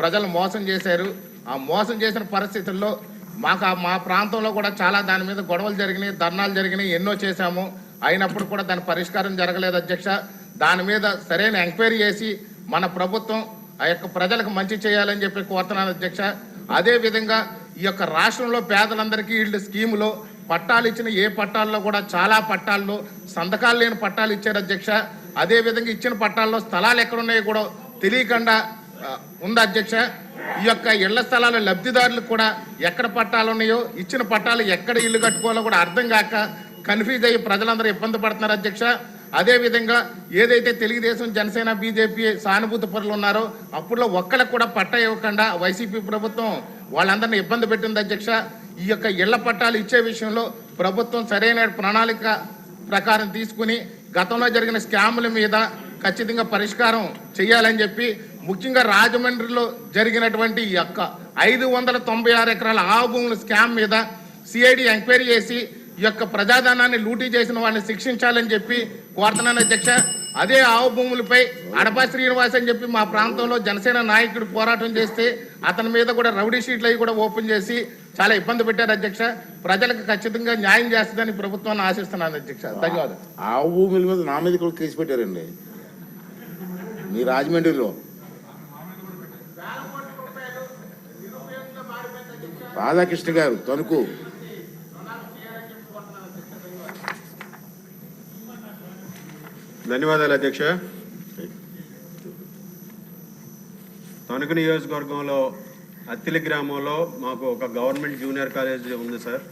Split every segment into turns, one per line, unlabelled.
ప్రజలు మోసం చేశారు. ఆ మోసం చేసిన పరిస్థితుల్లో మాకు ఆ- మా ప్రాంతంలో కూడా చాలా దాని మీద గొడవలు జరిగినాయి ధర్నాలు జరిగినాయి ఎన్నో చేశాము. అయినప్పుడు కూడా దాని పరిష్కారం జరగలేదు అధ్యక్ష. దాని మీద సరైన ఎంక్వైరీ చేసి మన ప్రభుత్వం ఆ యొక్క ప్రజలకు మంచి చేయాలని చెప్పి కోరుతున్నాను అధ్యక్ష. అదే విధంగా ఈ యొక్క రాష్ట్రంలో పేదలందరికీ వీళ్ళు స్కీములో పట్టాలు ఇచ్చిన ఏ పట్టాల్లో కూడా చాలా పట్టాల్లో సంతకాలు లేని పట్టాలు ఇచ్చారు అధ్యక్ష. అదే విధంగా ఇచ్చిన పట్టాల్లో స్థలాలు ఎక్కడున్నాయో కూడా తెలియకుండా ఉంది అధ్యక్ష? ఈ యొక్క ఇళ్ళ స్థలాల లబ్ధిదారులకు కూడా ఎక్కడ పట్టాలు ఉన్నాయో ఇచ్చిన పట్టాలు ఎక్కడ ఇల్లు కట్టుకోవాలో కూడా అర్థం కాక కన్ఫ్యూజ్ అయ్యి ప్రజలందరూ ఇబ్బంది పడుతున్నారు అధ్యక్ష. అదేవిధంగా ఏదైతే తెలుగుదేశం జనసేన బీజేపీ సానుభూతి పరులు ఉన్నారో అప్పుడులో ఒక్కళ్ళకు కూడా పట్టా ఇవ్వకుండా వైసీపీ ప్రభుత్వం వాళ్ళందరినీ ఇబ్బంది పెట్టింది అధ్యక్ష. ఈ యొక్క ఇళ్ళ పట్టాలు ఇచ్చే విషయంలో ప్రభుత్వం సరైన ప్రణాళిక ప్రకారం తీసుకుని గతంలో జరిగిన స్కాముల మీద ఖచ్చితంగా పరిష్కారం చేయాలని చెప్పి ముఖ్యంగా రాజమండ్రిలో జరిగినటువంటి ఈ యొక్క ఐదు వందల తొంభై ఆరు ఎకరాల ఆవు భూముల స్కామ్ మీద సిఐడి ఎంక్వైరీ చేసి ఈ యొక్క ప్రజాధనాన్ని లూటీ చేసిన వాడిని శిక్షించాలని చెప్పి కోరుతున్నాను అధ్యక్ష అదే ఆవు భూములపై అడపా శ్రీనివాస్ అని చెప్పి మా ప్రాంతంలో జనసేన నాయకుడు పోరాటం చేస్తే అతని మీద కూడా రౌడీ షీట్లు అవి కూడా ఓపెన్ చేసి చాలా ఇబ్బంది పెట్టారు అధ్యక్ష. ప్రజలకు ఖచ్చితంగా న్యాయం చేస్తుందని ప్రభుత్వాన్ని ఆశిస్తున్నాను అధ్యక్ష. ధన్యవాదాలు.
ఆవు భూముల మీద నా మీద కూడా కేసు పెట్టారండి. మీ రాజమండ్రిలో. రాధాకృష్ణ గారు తణుకు.
ధన్యవాదాలు అధ్యక్ష. తణుకు నియోజకవర్గంలో అత్తిలి గ్రామంలో మాకు ఒక గవర్నమెంట్ జూనియర్ కాలేజ్ ఉంది సార్.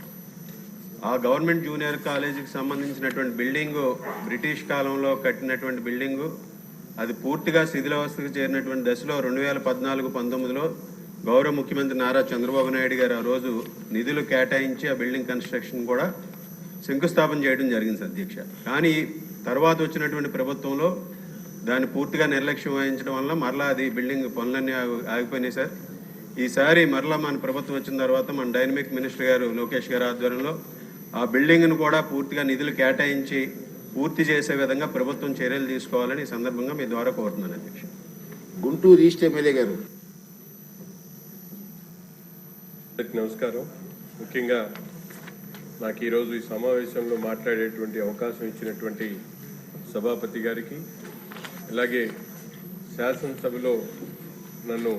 ఆ గవర్నమెంట్ జూనియర్ కాలేజీకి సంబంధించినటువంటి బిల్డింగు బ్రిటిష్ కాలంలో కట్టినటువంటి బిల్డింగు అది పూర్తిగా శిథిలావస్థకు చేరినటువంటి దశలో రెండు వేల పద్నాలుగు పంతొమ్మిదిలో గౌరవ ముఖ్యమంత్రి నారా చంద్రబాబు నాయుడు గారు ఆ రోజు నిధులు కేటాయించి ఆ బిల్డింగ్ కన్స్ట్రక్షన్ కూడా శంకుస్థాపన చేయడం జరిగింది అధ్యక్ష. కానీ తర్వాత వచ్చినటువంటి ప్రభుత్వంలో దాన్ని పూర్తిగా నిర్లక్ష్యం వహించడం వల్ల మరలా అది బిల్డింగ్ పనులన్నీ ఆగిపోయినాయి సార్. ఈసారి మరలా మన ప్రభుత్వం వచ్చిన తర్వాత మన డైనమిక్ మినిస్టర్ గారు లోకేష్ గారి ఆధ్వర్యంలో ఆ బిల్డింగ్ను కూడా పూర్తిగా నిధులు కేటాయించి పూర్తి చేసే విధంగా ప్రభుత్వం చర్యలు తీసుకోవాలని ఈ సందర్భంగా మీ ద్వారా కోరుతున్నాను అధ్యక్ష.
గుంటూరు ఈస్ట్ ఎమ్మెల్యే గారు.
అందరికీ నమస్కారం. ముఖ్యంగా నాకు ఈరోజు ఈ సమావేశంలో మాట్లాడేటువంటి అవకాశం ఇచ్చినటువంటి సభాపతి గారికి అలాగే శాసనసభలో నన్ను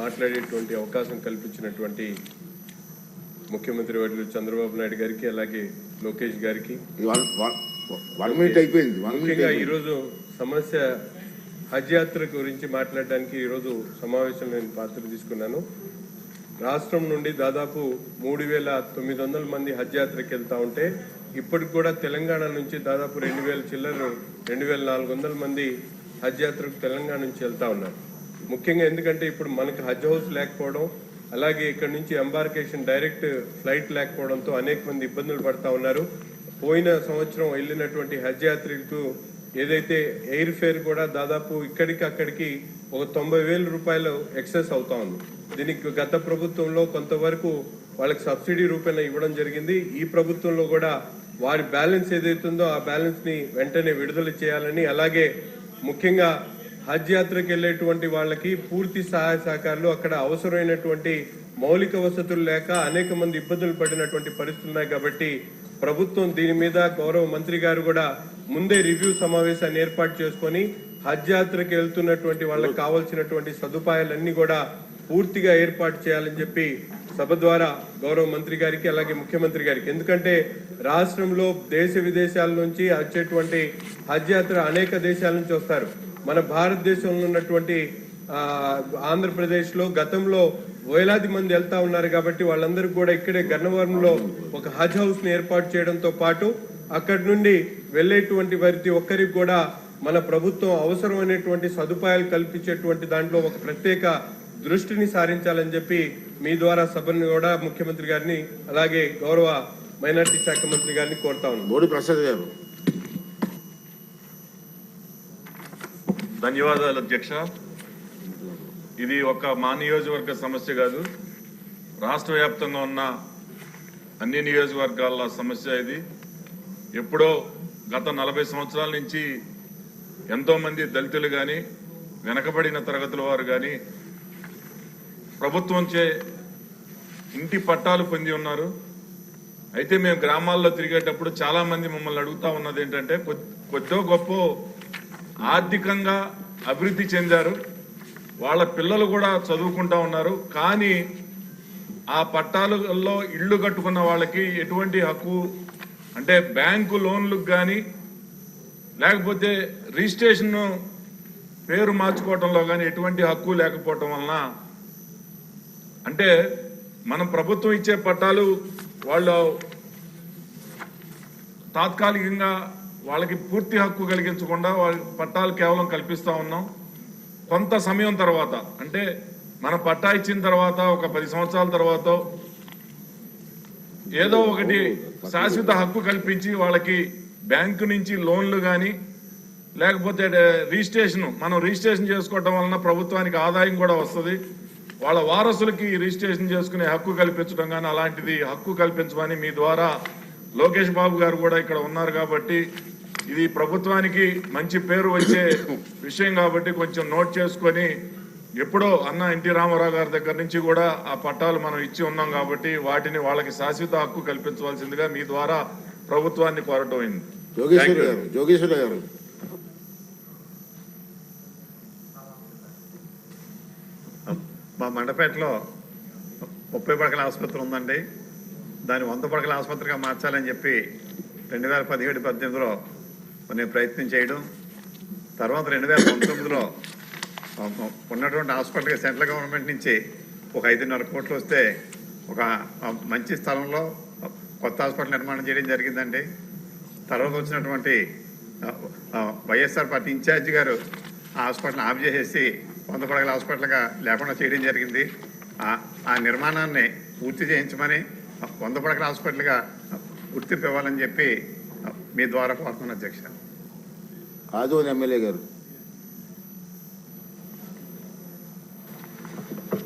మాట్లాడేటువంటి అవకాశం కల్పించినటువంటి ముఖ్యమంత్రి వర్యులు చంద్రబాబు నాయుడు గారికి అలాగే లోకేష్ గారికి. ముఖ్యంగా. ఈరోజు సమస్య హజ్ యాత్ర గురించి మాట్లాడడానికి ఈరోజు సమావేశంలో నేను పాత్ర తీసుకున్నాను. రాష్ట్రం నుండి దాదాపు మూడు వేల తొమ్మిది వందల మంది హజ్ యాత్రకి వెళ్తా ఉంటే ఇప్పటికి కూడా తెలంగాణ నుంచి దాదాపు రెండు వేల చిల్లర రెండు వేల నాలుగు వందల మంది హజ్ యాత్రకు తెలంగాణ నుంచి వెళ్తా ఉన్నారు. ముఖ్యంగా ఎందుకంటే ఇప్పుడు మనకి హజ్ హౌస్ లేకపోవడం అలాగే ఇక్కడ నుంచి ఎంబార్కేషన్ డైరెక్ట్ ఫ్లైట్ లేకపోవడంతో అనేక మంది ఇబ్బందులు పడతా ఉన్నారు. పోయిన సంవత్సరం వెళ్ళినటువంటి హజ్ యాత్రికు ఏదైతే ఎయిర్ ఫేర్ కూడా దాదాపు ఇక్కడికి అక్కడికి ఒక తొంభై వేల రూపాయలు ఎక్సెస్ అవుతా ఉంది. దీనికి గత ప్రభుత్వంలో కొంతవరకు వాళ్ళకి సబ్సిడీ రూపేణ ఇవ్వడం జరిగింది. ఈ ప్రభుత్వంలో కూడా వారి బ్యాలెన్స్ ఏదైతుందో ఆ బ్యాలెన్స్ని వెంటనే విడుదల చేయాలని అలాగే ముఖ్యంగా హజ్ యాత్రకు వెళ్ళేటువంటి వాళ్ళకి పూర్తి సహాయ సహకారాలు అక్కడ అవసరమైనటువంటి మౌలిక వసతులు లేక అనేక మంది ఇబ్బందులు పడినటువంటి పరిస్థితులు ఉన్నాయి కాబట్టి ప్రభుత్వం దీని మీద గౌరవ మంత్రి గారు కూడా ముందే రివ్యూ సమావేశాన్ని ఏర్పాటు చేసుకొని హజ్ యాత్రకు వెళ్తున్నటువంటి వాళ్ళకి కావాల్సినటువంటి సదుపాయాలన్నీ కూడా పూర్తిగా ఏర్పాటు చేయాలని చెప్పి సభ ద్వారా గౌరవ మంత్రి గారికి అలాగే ముఖ్యమంత్రి గారికి. ఎందుకంటే రాష్ట్రంలో దేశ విదేశాల నుంచి వచ్చేటువంటి హజ్ యాత్ర అనేక దేశాల నుంచి వస్తారు. మన భారతదేశంలో ఉన్నటువంటి ఆ, ఆంధ్రప్రదేశ్లో గతంలో వేలాది మంది వెళ్తా ఉన్నారు కాబట్టి వాళ్ళందరూ కూడా ఇక్కడే గన్నవరంలో ఒక హజ్ హౌస్ని ఏర్పాటు చేయడంతో పాటు అక్కడి నుండి వెళ్ళేటువంటి ప్రతి ఒక్కరికి కూడా మన ప్రభుత్వం అవసరమైనటువంటి సదుపాయాలు కల్పించేటువంటి దాంట్లో ఒక ప్రత్యేక దృష్టిని సారించాలని చెప్పి మీ ద్వారా సభని కూడా ముఖ్యమంత్రి గారిని అలాగే గౌరవ మైనార్టీ శాఖ మంత్రి గారిని కోరుతా ఉన్నాను
బోడి ప్రసాద్ గారు.
ధన్యవాదాలు అధ్యక్ష. ఇది ఒక మా నియోజకవర్గ సమస్య కాదు. రాష్ట్ర వ్యాప్తంగా ఉన్న అన్ని నియోజకవర్గాల సమస్య ఇది. ఎప్పుడో గత నలభై సంవత్సరాల నుంచి ఎంతో మంది దళితులు కానీ వెనకబడిన తరగతుల వారు కానీ ప్రభుత్వంచే ఇంటి పట్టాలు పొంది ఉన్నారు. అయితే మేము గ్రామాల్లో తిరిగేటప్పుడు చాలా మంది మమ్మల్ని అడుగుతా ఉన్నది ఏంటంటే కొద్దో గొప్ప ఆర్థికంగా అభివృద్ధి చెందారు. వాళ్ళ పిల్లలు కూడా చదువుకుంటా ఉన్నారు. కానీ ఆ పట్టాలలో ఇళ్ళు కట్టుకున్న వాళ్ళకి ఎటువంటి హక్కు అంటే బ్యాంకు లోన్లకు కానీ లేకపోతే రిజిస్ట్రేషన్ పేరు మార్చుకోవటంలో కానీ ఎటువంటి హక్కు లేకపోవటం వలన అంటే మనం ప్రభుత్వం ఇచ్చే పట్టాలు వాళ్ళు తాత్కాలికంగా వాళ్ళకి పూర్తి హక్కు కలిగించకుండా వాళ్ళ పట్టాలు కేవలం కల్పిస్తూ ఉన్నాం. కొంత సమయం తర్వాత అంటే మన పట్టా ఇచ్చిన తర్వాత ఒక పది సంవత్సరాల తర్వాత ఏదో ఒకటి శాశ్వత హక్కు కల్పించి వాళ్ళకి బ్యాంకు నుంచి లోన్లు కానీ లేకపోతే రిజిస్ట్రేషన్ మనం రిజిస్ట్రేషన్ చేసుకోవటం వలన ప్రభుత్వానికి ఆదాయం కూడా వస్తుంది. వాళ్ళ వారసులకి రిజిస్ట్రేషన్ చేసుకునే హక్కు కల్పించడం కానీ అలాంటిది హక్కు కల్పించమని మీ ద్వారా లోకేష్ బాబు గారు కూడా ఇక్కడ ఉన్నారు కాబట్టి ఇది ప్రభుత్వానికి మంచి పేరు వచ్చే విషయం కాబట్టి కొంచెం నోట్ చేసుకొని ఎప్పుడో అన్న ఎన్టీ రామారావు గారి దగ్గర నుంచి కూడా ఆ పట్టాలు మనం ఇచ్చి ఉన్నాం కాబట్టి వాటిని వాళ్ళకి శాశ్వత హక్కు కల్పించవలసిందిగా మీ ద్వారా ప్రభుత్వాన్ని కోరటమైంది
జోగేశ్వర్ గారు జోగేశ్వర్ గారు
మా మండపేటలో ముప్పై పడకల ఆసుపత్రి ఉందండి. దాన్ని వంద పడకల ఆసుపత్రిగా మార్చాలని చెప్పి రెండు వేల పదిహేడు పద్దెనిమిదిలో నేను ప్రయత్నం చేయడం. తర్వాత రెండు వేల పంతొమ్మిదిలో ఉన్నటువంటి హాస్పిటల్కి సెంట్రల్ గవర్నమెంట్ నుంచి ఒక ఐదున్నర కోట్లు వస్తే ఒక మంచి స్థలంలో కొత్త హాస్పిటల్ నిర్మాణం చేయడం జరిగిందండి. తర్వాత వచ్చినటువంటి వైఎస్ఆర్ పార్టీ ఇన్ఛార్జి గారు ఆ హాస్పిటల్ ఆఫ్ చేసేసి వంద పడగల హాస్పిటల్గా లేకుండా చేయడం జరిగింది. ఆ- ఆ నిర్మాణాన్ని పూర్తి చేయించమని వంద పడగల హాస్పిటల్గా గుర్తింపు ఇవ్వాలని చెప్పి మీ ద్వారా కోరుతున్నాను అధ్యక్ష.
ఆదోని ఎమ్మెల్యే గారు.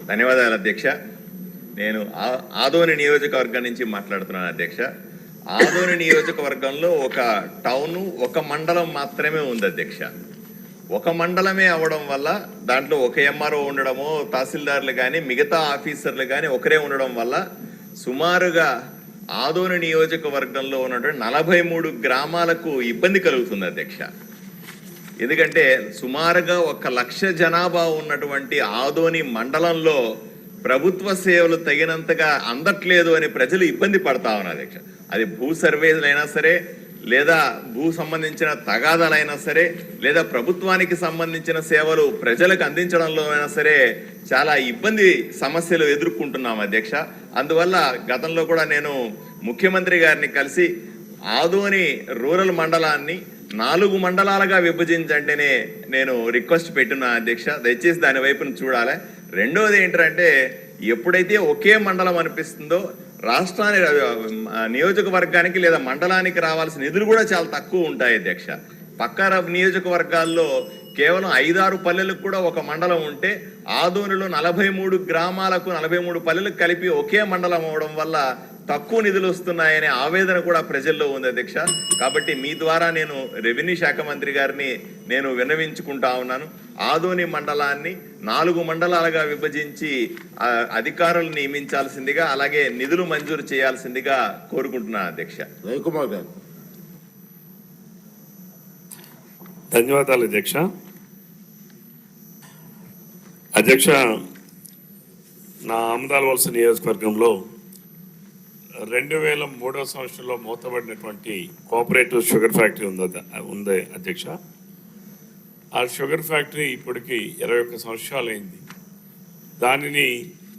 ధన్యవాదాలు అధ్యక్ష. నేను ఆ- ఆదోని నియోజకవర్గం నుంచి మాట్లాడుతున్నాను అధ్యక్ష. ఆదోని నియోజకవర్గంలో ఒక టౌన్ ఒక మండలం మాత్రమే ఉంది అధ్యక్ష. ఒక మండలమే అవడం వల్ల దాంట్లో ఒక ఎంఆర్ఓ ఉండడమో తహసీల్దార్లు కానీ మిగతా ఆఫీసర్లు కానీ ఒకరే ఉండడం వల్ల సుమారుగా ఆదోని నియోజకవర్గంలో ఉన్నటువంటి నలభై మూడు గ్రామాలకు ఇబ్బంది కలుగుతుంది అధ్యక్ష. ఎందుకంటే సుమారుగా ఒక లక్ష జనాభా ఉన్నటువంటి ఆదోని మండలంలో ప్రభుత్వ సేవలు తగినంతగా అందట్లేదు అని ప్రజలు ఇబ్బంది పడతా ఉన్నారు అధ్యక్ష. అది భూ సర్వేలైనా సరే లేదా భూ సంబంధించిన తగాదాలైనా సరే లేదా ప్రభుత్వానికి సంబంధించిన సేవలు ప్రజలకు అందించడంలో అయినా సరే చాలా ఇబ్బంది సమస్యలు ఎదుర్కొంటున్నాం అధ్యక్ష. అందువల్ల గతంలో కూడా నేను ముఖ్యమంత్రి గారిని కలిసి ఆదోని రూరల్ మండలాన్ని నాలుగు మండలాలుగా విభజించంటేనే నేను రిక్వెస్ట్ పెట్టిన అధ్యక్ష. దయచేసి దాని వైపున చూడాలి. రెండోది ఏంటంటే ఎప్పుడైతే ఒకే మండలం అనిపిస్తుందో రాష్ట్రానికి నియోజకవర్గానికి లేదా మండలానికి రావాల్సిన నిధులు కూడా చాలా తక్కువ ఉంటాయి అధ్యక్ష. పక్క నియోజకవర్గాల్లో కేవలం ఐదారు పల్లెలకు కూడా ఒక మండలం ఉంటే ఆదోనిలో నలభై మూడు గ్రామాలకు నలభై మూడు పల్లెలకు కలిపి ఒకే మండలం అవడం వల్ల తక్కువ నిధులు వస్తున్నాయనే ఆవేదన కూడా ప్రజల్లో ఉంది అధ్యక్ష. కాబట్టి మీ ద్వారా నేను రెవెన్యూ శాఖ మంత్రి గారిని నేను విన్నవించుకుంటా ఉన్నాను. ఆదోని మండలాన్ని నాలుగు మండలాలుగా విభజించి అధికారులు నియమించాల్సిందిగా అలాగే నిధులు మంజూరు చేయాల్సిందిగా కోరుకుంటున్నాను అధ్యక్ష.
రవికుమార్ గారు.
ధన్యవాదాలు అధ్యక్ష. అధ్యక్ష నా ఆమదాల వలస నియోజకవర్గంలో రెండు వేల మూడవ సంవత్సరంలో మూతబడినటువంటి కోఆపరేటివ్ షుగర్ ఫ్యాక్టరీ ఉంది ఉంది అధ్యక్ష. ఆ షుగర్ ఫ్యాక్టరీ ఇప్పటికి ఇరవై ఒక్క సంవత్సరాలు అయింది దానిని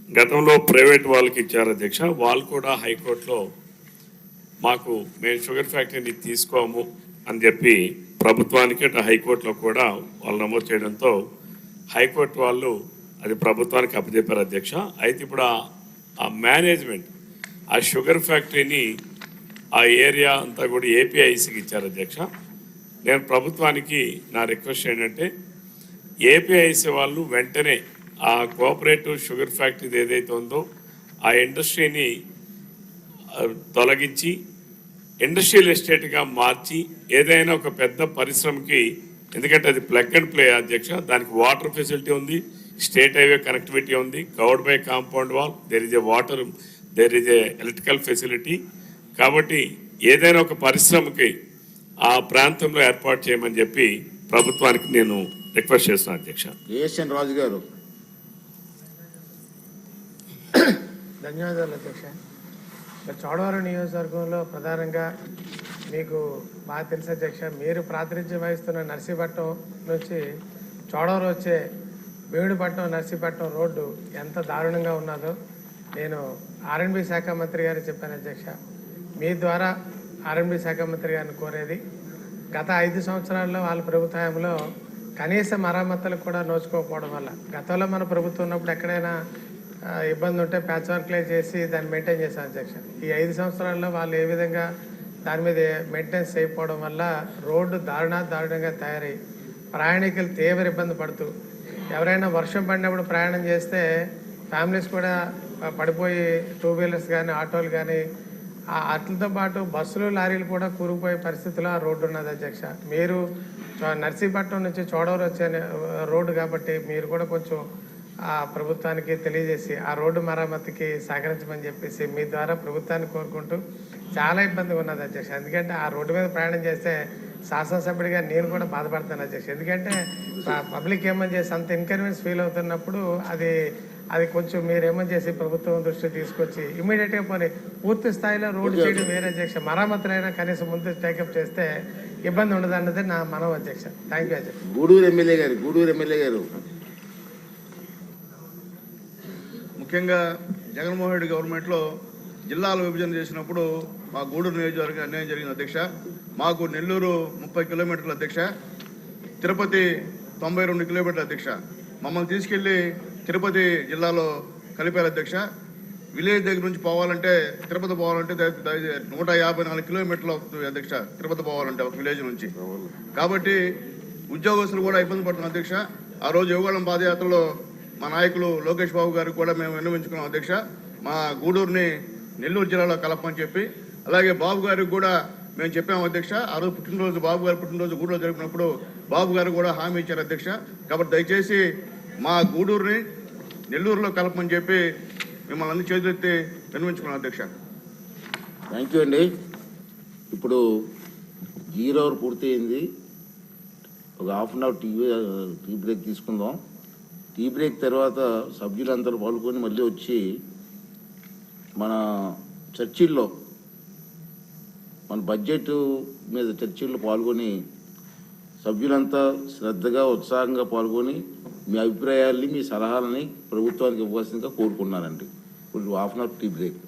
గతంలో ప్రైవేట్ వాళ్ళకి ఇచ్చారు అధ్యక్ష. వాళ్ళు కూడా హైకోర్టులో మాకు మేము షుగర్ ఫ్యాక్టరీని తీసుకోము అని చెప్పి ప్రభుత్వానికి అటు హైకోర్టులో కూడా వాళ్ళు నమోదు చేయడంతో హైకోర్టు వాళ్ళు అది ప్రభుత్వానికి అప్పచెప్పారు అధ్యక్ష. అయితే ఇప్పుడు ఆ మేనేజ్మెంట్ ఆ షుగర్ ఫ్యాక్టరీని ఆ ఏరియా అంతా కూడా ఏపీఐసికి ఇచ్చారు అధ్యక్ష. నేను ప్రభుత్వానికి నా రిక్వెస్ట్ ఏంటంటే ఏపీఐసి వాళ్ళు వెంటనే ఆ కోఆపరేటివ్ షుగర్ ఫ్యాక్టరీ ఏదైతే ఉందో ఆ ఇండస్ట్రీని తొలగించి ఇండస్ట్రియల్ ఎస్టేట్గా మార్చి ఏదైనా ఒక పెద్ద పరిశ్రమకి ఎందుకంటే అది ప్లగ్ అండ్ ప్లే అధ్యక్ష దానికి వాటర్ ఫెసిలిటీ ఉంది స్టేట్ హైవే కనెక్టివిటీ ఉంది covered by compound wall there is a water there is a electrical facility కాబట్టి ఏదైనా ఒక పరిశ్రమకి ఆ ప్రాంతంలో ఏర్పాటు చేయమని చెప్పి ప్రభుత్వానికి నేను రిక్వెస్ట్ చేస్తున్నాను అధ్యక్ష.
ఏఎస్ఎన్ రాజు గారు.
ధన్యవాదాలు అధ్యక్ష. చోడవరం నియోజకవర్గంలో ప్రధానంగా మీకు బాగా తెలుసు అధ్యక్ష. మీరు ప్రాతినిధ్యం వహిస్తున్న నర్సీపట్నం నుంచి చోడవరం వచ్చే వేణుపట్నం నర్సీపట్నం రోడ్డు ఎంత దారుణంగా ఉన్నదో నేను ఆర్ఎండ్బి శాఖ మంత్రి గారికి చెప్పాను అధ్యక్ష. మీ ద్వారా ఆర్ఎండి శాఖ మంత్రి గారిని కోరేది. గత ఐదు సంవత్సరాల్లో వాళ్ళ ప్రభుత్వ హయాంలో కనీస మరమ్మతులకు కూడా నోచుకోకపోవడం వల్ల. గతంలో మన ప్రభుత్వం ఉన్నప్పుడు ఎక్కడైనా ఇబ్బంది ఉంటే ప్యాచ్ వర్క్లే చేసి దాన్ని మెయింటైన్ చేశాను అధ్యక్ష. ఈ ఐదు సంవత్సరాల్లో వాళ్ళు ఏ విధంగా దాని మీద మెయింటెనెన్స్ చేయకపోవడం వల్ల రోడ్డు దారుణా దారుణంగా తయారై ప్రయాణికులు తీవ్ర ఇబ్బంది పడుతూ ఎవరైనా వర్షం పడినప్పుడు ప్రయాణం చేస్తే ఫ్యామిలీస్ కూడా పడిపోయి టూ వీలర్స్ కానీ ఆటోలు కానీ ఆ అట్లతో పాటు బస్సులు లారీలు కూడా కూరుకుపోయే పరిస్థితిలో ఆ రోడ్డు ఉన్నది అధ్యక్ష. మీరు నర్సీపట్నం నుంచి చోడవరం వచ్చే రోడ్డు కాబట్టి మీరు కూడా కొంచెం ఆ ప్రభుత్వానికి తెలియజేసి ఆ రోడ్డు మరమ్మతుకి సహకరించమని చెప్పేసి మీ ద్వారా ప్రభుత్వాన్ని కోరుకుంటూ చాలా ఇబ్బందిగా ఉన్నది అధ్యక్ష. ఎందుకంటే ఆ రోడ్డు మీద ప్రయాణం చేస్తే శాసనసభ్యుడిగా నేను కూడా బాధపడతాను అధ్యక్ష. ఎందుకంటే పబ్లిక్ ఏమని చేసి అంత ఇన్కన్వీనియన్స్ ఫీల్ అవుతున్నప్పుడు అది అది కొంచెం మీరు ఏమని చేసి ప్రభుత్వం దృష్టి తీసుకొచ్చి ఇమీడియట్గా పోనీ పూర్తి స్థాయిలో రోడ్డు చేయడం వేరే అధ్యక్ష. మరమ్మతులైనా కనీసం ముందు టేకప్ చేస్తే ఇబ్బంది ఉండదు అన్నది నా మనవ అధ్యక్ష. థ్యాంక్ యూ అధ్యక్ష.
గూడూరు ఎమ్మెల్యే గారు గూడూరు ఎమ్మెల్యే గారు.
ముఖ్యంగా జగన్మోహన్ రెడ్డి గవర్నమెంట్లో జిల్లాల విభజన చేసినప్పుడు మా గూడూరు నియోజకవర్గం అన్యాయం జరిగింది అధ్యక్ష. మాకు నెల్లూరు ముప్పై కిలోమీటర్ల అధ్యక్ష. తిరుపతి తొంభై రెండు కిలోమీటర్ల అధ్యక్ష. మమ్మల్ని తీసుకెళ్ళి తిరుపతి జిల్లాలో కలిపారు అధ్యక్ష. విలేజ్ దగ్గర నుంచి పోవాలంటే తిరుపతి పోవాలంటే నూట యాభై నాలుగు కిలోమీటర్లు అవుతుంది అధ్యక్ష తిరుపతి పోవాలంటే ఒక విలేజ్ నుంచి. కాబట్టి ఉద్యోగస్తులు కూడా ఇబ్బంది పడుతున్నారు అధ్యక్ష. ఆ రోజు యువగళం పాదయాత్రలో మా నాయకులు లోకేష్ బాబు గారికి కూడా మేము విన్నవించుకున్నాం అధ్యక్ష. మా గూడూరుని నెల్లూరు జిల్లాలో కలపమని చెప్పి అలాగే బాబు గారికి కూడా మేము చెప్పాము అధ్యక్ష. ఆ రోజు పుట్టినరోజు బాబు గారు పుట్టినరోజు గూడూరులో జరిపినప్పుడు బాబు గారు కూడా హామీ ఇచ్చారు అధ్యక్ష. కాబట్టి దయచేసి మా గూడూరుని నెల్లూరులో కలపమని చెప్పి మిమ్మల్ని అన్ని చేతులెత్తి విన్నవించుకున్నాం అధ్యక్ష.
థ్యాంక్ యూ అండి. ఇప్పుడు జీరో అవర్ పూర్తయింది ఒక half an hour tea tea break తీసుకుందాం. టీ బ్రేక్ తర్వాత సభ్యులందరూ పాల్గొని మళ్ళీ వచ్చి మన చర్చిల్లో మన బడ్జెట్ మీద చర్చిల్లో పాల్గొని సభ్యులంతా శ్రద్ధగా ఉత్సాహంగా పాల్గొని మీ అభిప్రాయాల్ని మీ సలహాలని ప్రభుత్వానికి ఇవ్వాల్సిందిగా కోరుకున్నానండి ఇప్పుడు half an hour tea break.